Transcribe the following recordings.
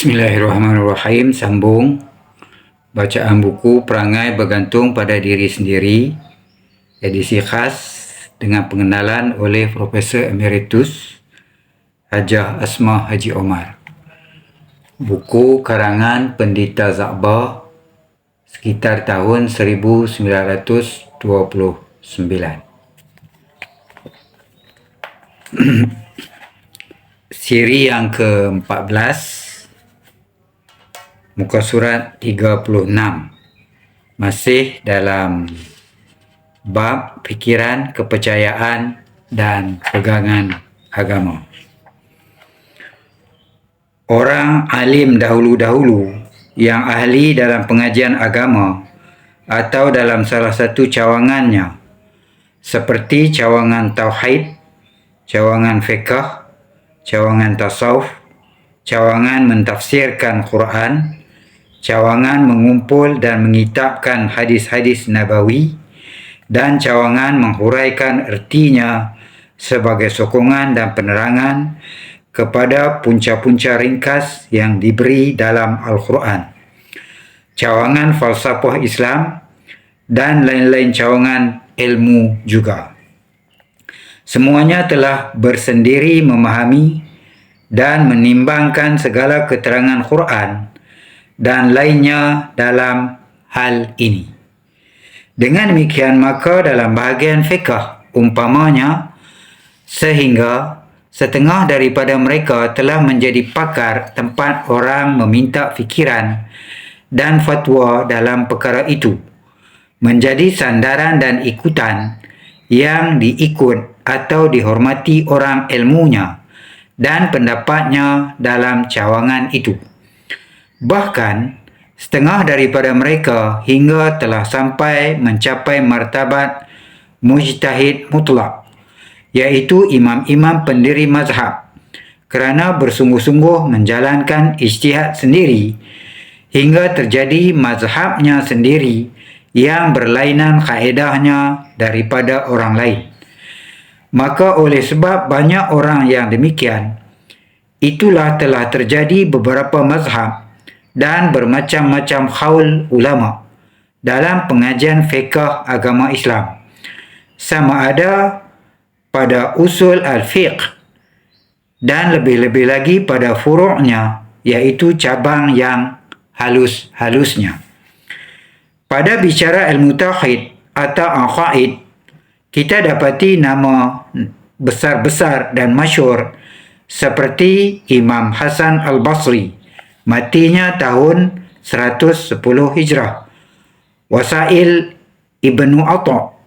Bismillahirrahmanirrahim. Sambung bacaan buku Perangai Bergantung pada Diri Sendiri edisi khas dengan pengenalan oleh Profesor Emeritus Hajah Asma Haji Omar. Buku karangan Pendita Zakba sekitar tahun 1929. Siri yang ke-14 muka surat 36 masih dalam bab fikiran, kepercayaan dan pegangan agama. Orang alim dahulu-dahulu yang ahli dalam pengajian agama atau dalam salah satu cawangannya seperti cawangan tauhid, cawangan fiqh, cawangan tasawuf, cawangan mentafsirkan Quran, cawangan mengumpul dan mengitabkan hadis-hadis nabawi dan cawangan menghuraikan ertinya sebagai sokongan dan penerangan kepada punca-punca ringkas yang diberi dalam Al-Quran. Cawangan falsafah Islam dan lain-lain cawangan ilmu juga. Semuanya telah bersendiri memahami dan menimbangkan segala keterangan Quran dan lainnya dalam hal ini. Dengan demikian maka dalam bahagian fiqh umpamanya sehingga setengah daripada mereka telah menjadi pakar tempat orang meminta fikiran dan fatwa dalam perkara itu menjadi sandaran dan ikutan yang diikut atau dihormati orang ilmunya dan pendapatnya dalam cawangan itu. Bahkan, setengah daripada mereka hingga telah sampai mencapai martabat mujtahid mutlak, iaitu imam-imam pendiri mazhab kerana bersungguh-sungguh menjalankan ijtihad sendiri hingga terjadi mazhabnya sendiri yang berlainan kaedahnya daripada orang lain. Maka oleh sebab banyak orang yang demikian, itulah telah terjadi beberapa mazhab dan bermacam-macam khaul ulama dalam pengajian fiqh agama Islam sama ada pada usul al-fiqh dan lebih-lebih lagi pada furu'nya iaitu cabang yang halus-halusnya. Pada bicara ilmu tauhid atau aqaid kita dapati nama besar-besar dan masyur seperti Imam Hasan Al-Basri matinya tahun 110 Hijrah. Wasail Ibnu Atta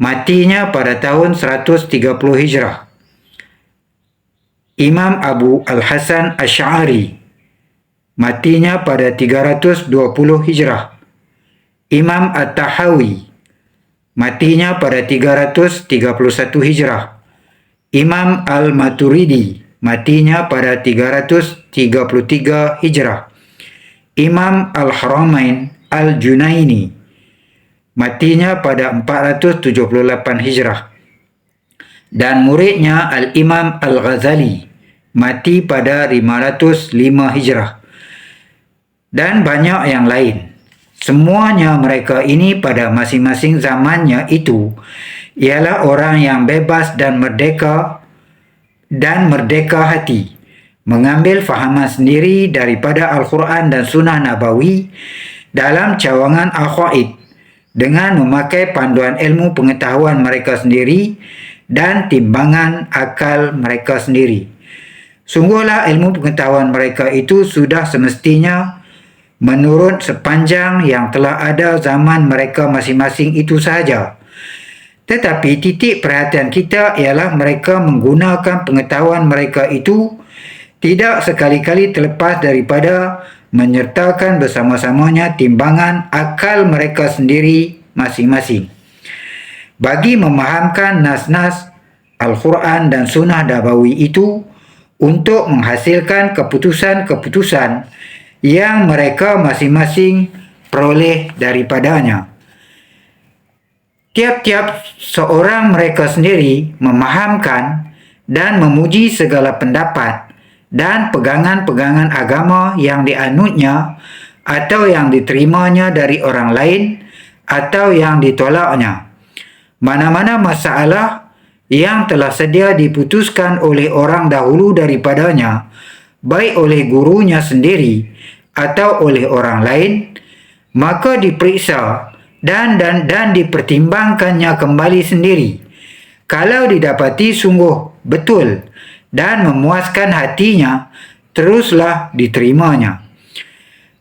matinya pada tahun 130 Hijrah. Imam Abu Al-Hasan Asy'ari matinya pada 320 Hijrah. Imam At-Tahawi matinya pada 331 Hijrah. Imam Al-Maturidi matinya pada 333 Hijrah. Imam Al-Haramain Al-Junaini matinya pada 478 Hijrah. Dan muridnya Al-Imam Al-Ghazali mati pada 505 Hijrah. Dan banyak yang lain. Semuanya mereka ini pada masing-masing zamannya itu ialah orang yang bebas dan merdeka dan merdeka hati mengambil fahaman sendiri daripada Al-Quran dan Sunnah Nabawi dalam cawangan Al-Qaid dengan memakai panduan ilmu pengetahuan mereka sendiri dan timbangan akal mereka sendiri. Sungguhlah ilmu pengetahuan mereka itu sudah semestinya menurut sepanjang yang telah ada zaman mereka masing-masing itu sahaja. Tetapi titik perhatian kita ialah mereka menggunakan pengetahuan mereka itu tidak sekali-kali terlepas daripada menyertakan bersama-samanya timbangan akal mereka sendiri masing-masing. Bagi memahamkan nas-nas Al-Quran dan Sunnah Dabawi itu untuk menghasilkan keputusan-keputusan yang mereka masing-masing peroleh daripadanya tiap-tiap seorang mereka sendiri memahamkan dan memuji segala pendapat dan pegangan-pegangan agama yang dianutnya atau yang diterimanya dari orang lain atau yang ditolaknya. Mana-mana masalah yang telah sedia diputuskan oleh orang dahulu daripadanya, baik oleh gurunya sendiri atau oleh orang lain, maka diperiksa dan dan dan dipertimbangkannya kembali sendiri. Kalau didapati sungguh betul dan memuaskan hatinya, teruslah diterimanya.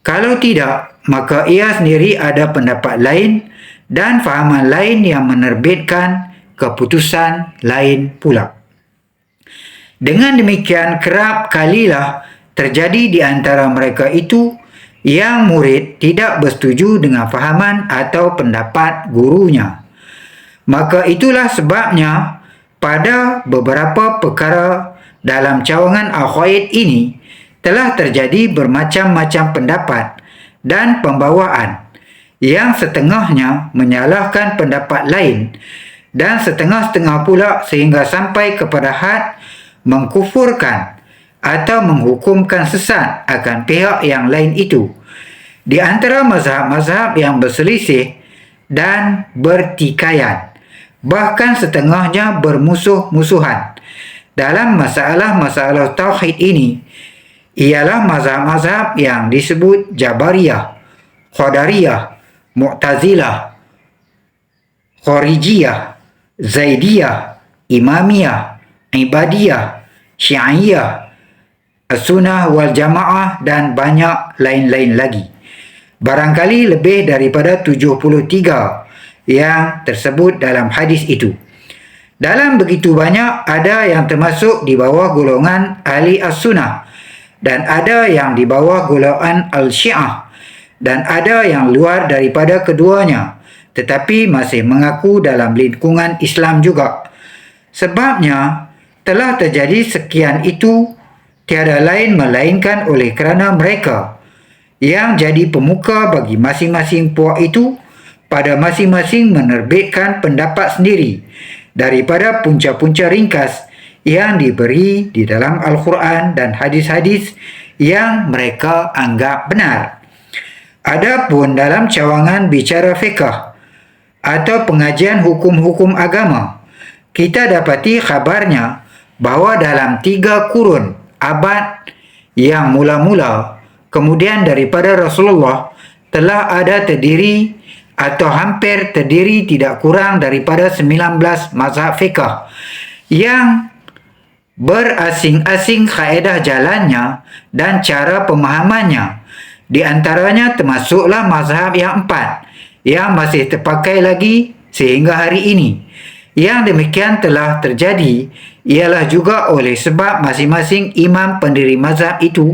Kalau tidak, maka ia sendiri ada pendapat lain dan fahaman lain yang menerbitkan keputusan lain pula. Dengan demikian, kerap kalilah terjadi di antara mereka itu yang murid tidak bersetuju dengan fahaman atau pendapat gurunya. Maka itulah sebabnya pada beberapa perkara dalam cawangan Al-Khaid ini telah terjadi bermacam-macam pendapat dan pembawaan yang setengahnya menyalahkan pendapat lain dan setengah-setengah pula sehingga sampai kepada had mengkufurkan atau menghukumkan sesat akan pihak yang lain itu. Di antara mazhab-mazhab yang berselisih dan bertikaian, bahkan setengahnya bermusuh-musuhan dalam masalah-masalah tauhid ini ialah mazhab-mazhab yang disebut Jabariyah, Qadariyah, Mu'tazilah, Kharijiyah, Zaidiyah, Imamiyah, Ibadiyah, Syiahiyah, As-Sunnah wal Jamaah dan banyak lain-lain lagi. Barangkali lebih daripada 73 yang tersebut dalam hadis itu. Dalam begitu banyak ada yang termasuk di bawah golongan ahli as-sunnah dan ada yang di bawah golongan al-syiah dan ada yang luar daripada keduanya tetapi masih mengaku dalam lingkungan Islam juga. Sebabnya telah terjadi sekian itu tiada lain melainkan oleh kerana mereka yang jadi pemuka bagi masing-masing puak itu pada masing-masing menerbitkan pendapat sendiri daripada punca-punca ringkas yang diberi di dalam Al-Quran dan hadis-hadis yang mereka anggap benar. Adapun dalam cawangan bicara fiqah atau pengajian hukum-hukum agama, kita dapati khabarnya bahawa dalam tiga kurun abad yang mula-mula kemudian daripada Rasulullah telah ada terdiri atau hampir terdiri tidak kurang daripada 19 mazhab fiqah yang berasing-asing kaedah jalannya dan cara pemahamannya. Di antaranya termasuklah mazhab yang empat yang masih terpakai lagi sehingga hari ini. Yang demikian telah terjadi ialah juga oleh sebab masing-masing imam pendiri mazhab itu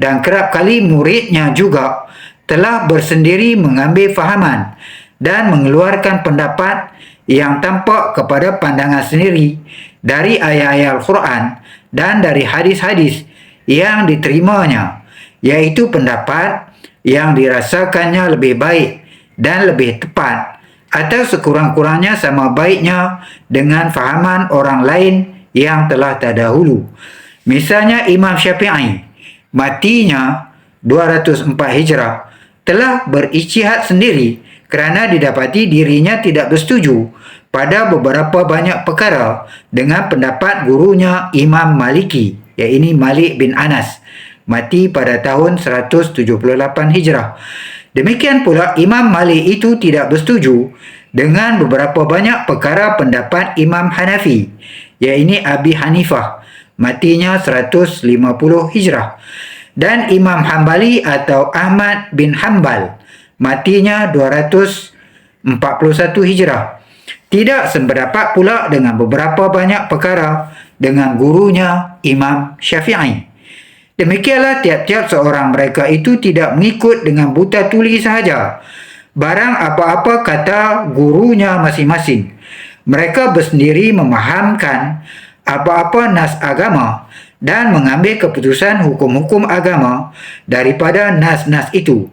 dan kerap kali muridnya juga telah bersendiri mengambil fahaman dan mengeluarkan pendapat yang tampak kepada pandangan sendiri dari ayat-ayat Al-Quran dan dari hadis-hadis yang diterimanya iaitu pendapat yang dirasakannya lebih baik dan lebih tepat atau sekurang-kurangnya sama baiknya dengan fahaman orang lain yang telah terdahulu. Misalnya Imam Syafi'i matinya 204 Hijrah telah berijtihad sendiri kerana didapati dirinya tidak bersetuju pada beberapa banyak perkara dengan pendapat gurunya Imam Maliki iaitu Malik bin Anas mati pada tahun 178 Hijrah. Demikian pula Imam Malik itu tidak bersetuju dengan beberapa banyak perkara pendapat Imam Hanafi iaitu Abi Hanifah matinya 150 Hijrah dan Imam Hambali atau Ahmad bin Hanbal matinya 241 Hijrah. Tidak seberdapat pula dengan beberapa banyak perkara dengan gurunya Imam Syafi'i. Demikianlah tiap-tiap seorang mereka itu tidak mengikut dengan buta tuli sahaja. Barang apa-apa kata gurunya masing-masing. Mereka bersendiri memahamkan apa-apa nas agama dan mengambil keputusan hukum-hukum agama daripada nas-nas itu.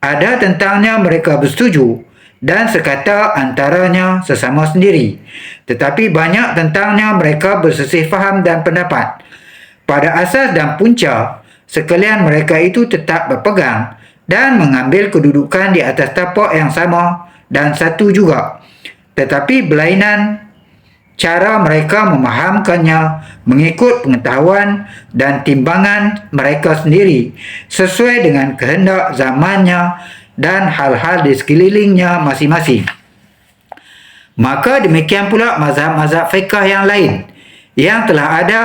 Ada tentangnya mereka bersetuju dan sekata antaranya sesama sendiri. Tetapi banyak tentangnya mereka bersesih faham dan pendapat. Pada asas dan punca sekalian mereka itu tetap berpegang dan mengambil kedudukan di atas tapak yang sama dan satu juga. Tetapi berlainan cara mereka memahamkannya mengikut pengetahuan dan timbangan mereka sendiri sesuai dengan kehendak zamannya dan hal-hal di sekelilingnya masing-masing. Maka demikian pula mazhab-mazhab fiqah yang lain yang telah ada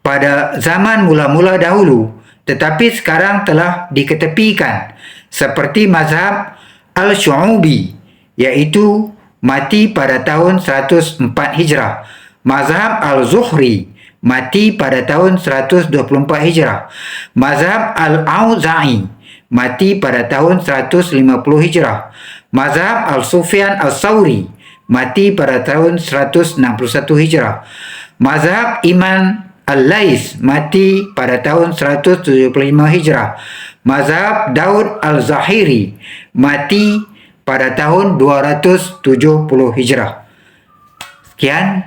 pada zaman mula-mula dahulu tetapi sekarang telah diketepikan seperti mazhab Al-Syu'ubi iaitu mati pada tahun 104 Hijrah. Mazhab Al-Zuhri mati pada tahun 124 Hijrah. Mazhab Al-Auza'i mati pada tahun 150 Hijrah. Mazhab Al-Sufyan Al-Sawri mati pada tahun 161 Hijrah. Mazhab Iman Al-Lais mati pada tahun 175 Hijrah. Mazhab Daud Al-Zahiri mati pada tahun 270 Hijrah. Sekian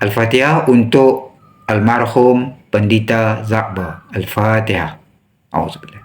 Al-Fatihah untuk almarhum Pendita Zakba. Al-Fatihah. Auzubillah.